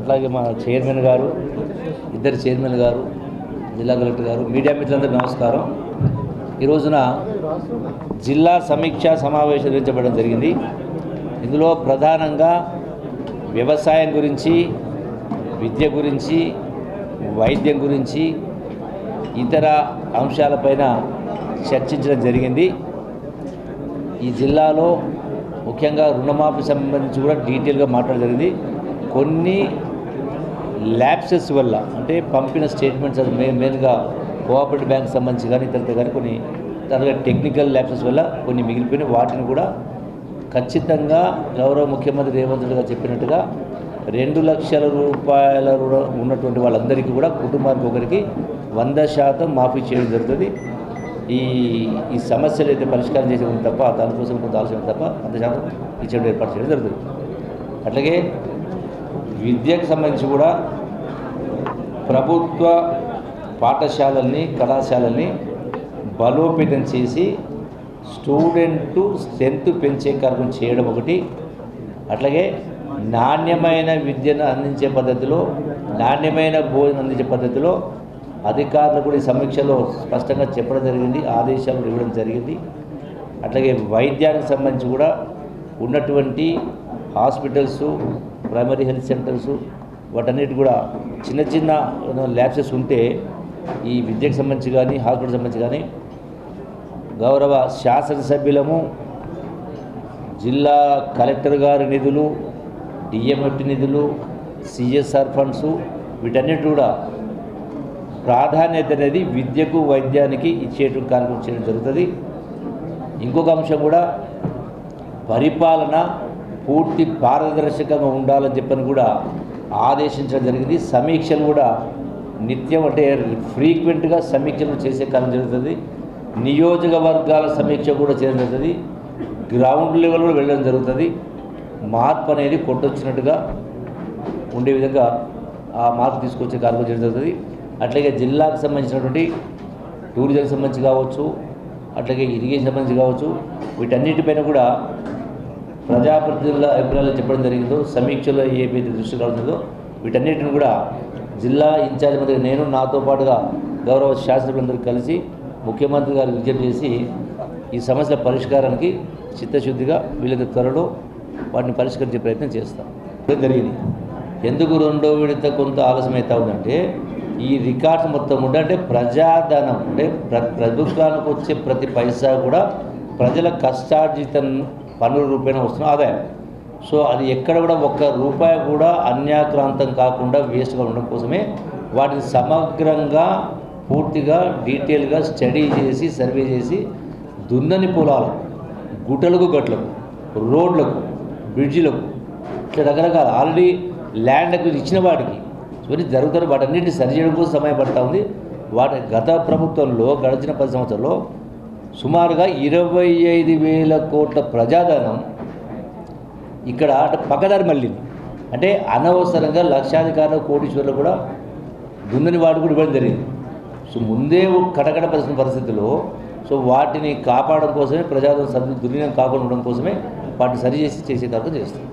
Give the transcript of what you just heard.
అట్లాగే మా చైర్మన్ గారు ఇద్దరు చైర్మన్ గారు జిల్లా కలెక్టర్ గారు మీడియా మిత్రులందరూ నమస్కారం. ఈ రోజున జిల్లా సమీక్షా సమావేశం నిర్వహించబడడం జరిగింది. ఇందులో ప్రధానంగా వ్యవసాయం గురించి విద్య గురించి వైద్యం గురించి ఇతర అంశాలపైన చర్చించడం జరిగింది. ఈ జిల్లాలో ముఖ్యంగా రుణమాఫీ సంబంధించి కూడా డీటెయిల్గా మాట్లాడడం జరిగింది. కొన్ని ల్యాప్సెస్ వల్ల అంటే పంపిన స్టేట్మెంట్స్ అది మెయిన్ మెయిన్గా కోఆపరేటివ్ బ్యాంక్ సంబంధించి కానీ ఇతరత కానీ కొన్ని తర్వాత టెక్నికల్ ల్యాప్సెస్ వల్ల కొన్ని మిగిలిపోయిన వాటిని కూడా ఖచ్చితంగా గౌరవ ముఖ్యమంత్రి రేవంత్ రెడ్డి గారు చెప్పినట్టుగా రెండు లక్షల రూపాయల ఉన్నటువంటి వాళ్ళందరికీ కూడా కుటుంబానికి ఒకరికి వంద శాతం మాఫీ చేయడం జరుగుతుంది. ఈ ఈ సమస్యలు అయితే పరిష్కారం చేసేది తప్ప దానికోసం కొంత ఆలోచన తప్ప వంద శాతం ఇచ్చే ఏర్పాటు చేయడం జరుగుతుంది. అట్లాగే విద్యకు సంబంధించి కూడా ప్రభుత్వ పాఠశాలల్ని కళాశాలల్ని బలోపేతం చేసి స్టూడెంట్ స్ట్రెంత్ పెంచే కార్యక్రమం చేయడం ఒకటి. అట్లాగే నాణ్యమైన విద్యను అందించే పద్ధతిలో నాణ్యమైన భోజనం అందించే పద్ధతిలో అధికారులు కూడా ఈ సమీక్షలో స్పష్టంగా చెప్పడం జరిగింది ఆదేశాలు ఇవ్వడం జరిగింది. అట్లాగే వైద్యానికి సంబంధించి కూడా ఉన్నటువంటి హాస్పిటల్స్ ప్రైమరీ హెల్త్ సెంటర్స్ వాటన్నిటి కూడా చిన్న చిన్న ల్యాబ్సెస్ ఉంటే ఈ విద్యకు సంబంధించి కానీ హాస్పిటల్ సంబంధించి కానీ గౌరవ శాసనసభ్యులము జిల్లా కలెక్టర్ గారి నిధులు డిఎంఎఫ్టి నిధులు సిఎస్ఆర్ ఫండ్స్ వీటన్నిటి కూడా ప్రాధాన్యత అనేది విద్యకు వైద్యానికి ఇచ్చేటువంటి కార్యక్రమం చేయడం జరుగుతుంది. ఇంకొక అంశం కూడా పరిపాలన పూర్తి పారదర్శకంగా ఉండాలని చెప్పని కూడా ఆదేశించడం జరిగింది. సమీక్షలు కూడా నిత్యం అంటే ఫ్రీక్వెంట్గా సమీక్షలు చేసే కాలం జరుగుతుంది. నియోజకవర్గాల సమీక్ష కూడా చేయడం జరుగుతుంది. గ్రౌండ్ లెవెల్ కూడా వెళ్ళడం జరుగుతుంది. మార్పు అనేది కొట్టొచ్చినట్టుగా ఉండే విధంగా ఆ మార్పు తీసుకొచ్చే కార్యక్రమం చేయడం జరుగుతుంది. అట్లాగే జిల్లాకు సంబంధించినటువంటి టూరిజంకి సంబంధించి కావచ్చు అట్లాగే ఇరిగేషన్ సంబంధించి కావచ్చు వీటన్నిటిపైన కూడా ప్రజాప్రతినిధుల అభిప్రాయాలు చెప్పడం జరిగిందో సమీక్షలో ఏవైతే దృష్టి కలుగుతుందో వీటన్నిటిని కూడా జిల్లా ఇన్ఛార్జ్ మంత్రి నేను నాతో పాటుగా గౌరవ శాసనసభ్యులందరూ కలిసి ముఖ్యమంత్రి గారు విజ్ఞప్తి చేసి ఈ సమస్యల పరిష్కారానికి చిత్తశుద్ధిగా వీళ్ళకి త్వరలో వాటిని పరిష్కరించే ప్రయత్నం చేస్తాం. జరిగింది. ఎందుకు రెండో విడత కొంత ఆలస్యం అవుతా ఉందంటే ఈ రికార్డ్స్ మొత్తం కూడా అంటే ప్రజాధనం అంటే ప్ర ప్రభుత్వానికి వచ్చే ప్రతి పైసా కూడా ప్రజల కష్టార్జితం పన్నుల రూపాయన వస్తున్న ఆదాయం. సో అది ఎక్కడ కూడా ఒక్క రూపాయి కూడా అన్యాక్రాంతం కాకుండా వేస్ట్గా ఉండడం కోసమే వాటిని సమగ్రంగా పూర్తిగా డీటెయిల్గా స్టడీ చేసి సర్వే చేసి దున్నని పొలాలు గుట్టలకు గట్లకు రోడ్లకు బ్రిడ్జిలకు ఇట్లా రకరకాల ఆల్రెడీ ల్యాండ్కు ఇచ్చిన వాటికి ఇవన్నీ జరుగుతున్న వాటన్నింటినీ సరిచేయడం కోసం సమయపడతా ఉంది. వాటి గత ప్రభుత్వంలో గడిచిన పది సంవత్సరాల్లో సుమారుగా ఇరవై ఐదు వేల కోట్ల ప్రజాధనం ఇక్కడ అంటే పక్కదారి మళ్ళీ అంటే అనవసరంగా లక్షాధికారులు కోటీశ్వరులు కూడా దున్నని వాడు కూడా ఇవ్వడం జరిగింది. సో ముందే కటకట పరిస్థితి పరిస్థితిలో సో వాటిని కాపాడడం కోసమే ప్రజాధనం సరి కాకుండా ఉండడం కోసమే వాటిని సరిచేసి చేసే కార్యక్రమం చేస్తాం